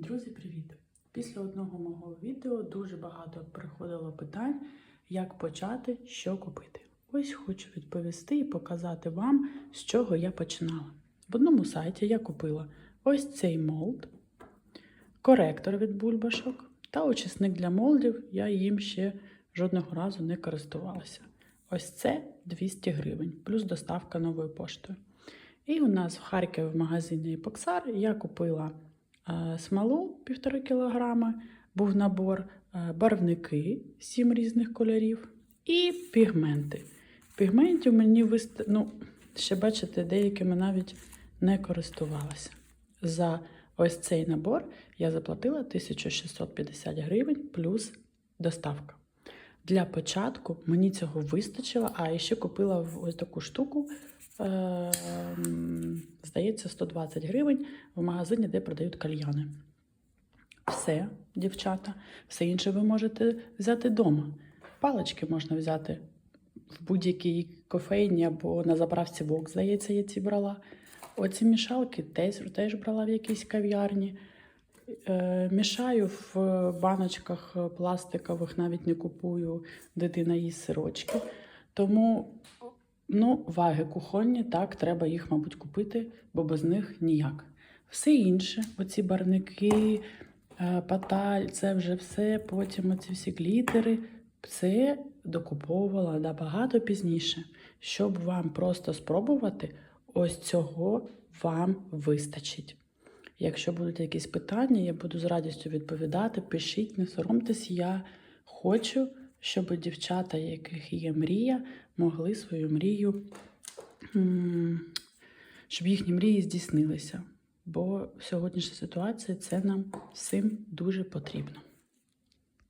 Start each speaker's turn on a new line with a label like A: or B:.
A: Друзі, привіт! Після одного мого відео дуже багато приходило питань, як почати, що купити. Ось хочу відповісти і показати вам, з чого я починала. В одному сайті я купила ось цей молд, коректор від бульбашок та очисник для молдів. Я їм ще жодного разу не користувалася. Ось це 200 гривень, плюс доставка новою поштою. І у нас в Харкові в магазині Епоксар я купила смолу 1,5 кг, був набор е, барвники 7 різних кольорів і пігменти. Пігментів мені вист... ну, ще бачите, деякими навіть не користувалася. За ось цей набор я заплатила 1650 гривень плюс доставка. Для початку мені цього вистачило, а ще купила ось таку штуку, е, здається, 120 гривень в магазині, де продають кальяни. Все, дівчата, все інше ви можете взяти вдома. Палички можна взяти в будь-якій кофейні або на заправці Вок, здається, я ці брала. Оці мішалки теж, теж брала в якійсь кав'ярні. Е, мішаю в баночках пластикових, навіть не купую, дитина їсть сирочки. Тому ну, ваги кухонні, так, треба їх, мабуть, купити, бо без них ніяк. Все інше, оці барники, е, паталь, це вже все, потім оці всі глітери, це докуповувала набагато пізніше, щоб вам просто спробувати, ось цього вам вистачить. Якщо будуть якісь питання, я буду з радістю відповідати. Пишіть, не соромтесь, я хочу, щоб дівчата, яких є мрія, могли свою мрію, щоб їхні мрії здійснилися. Бо сьогоднішня ситуація це нам всім дуже потрібно.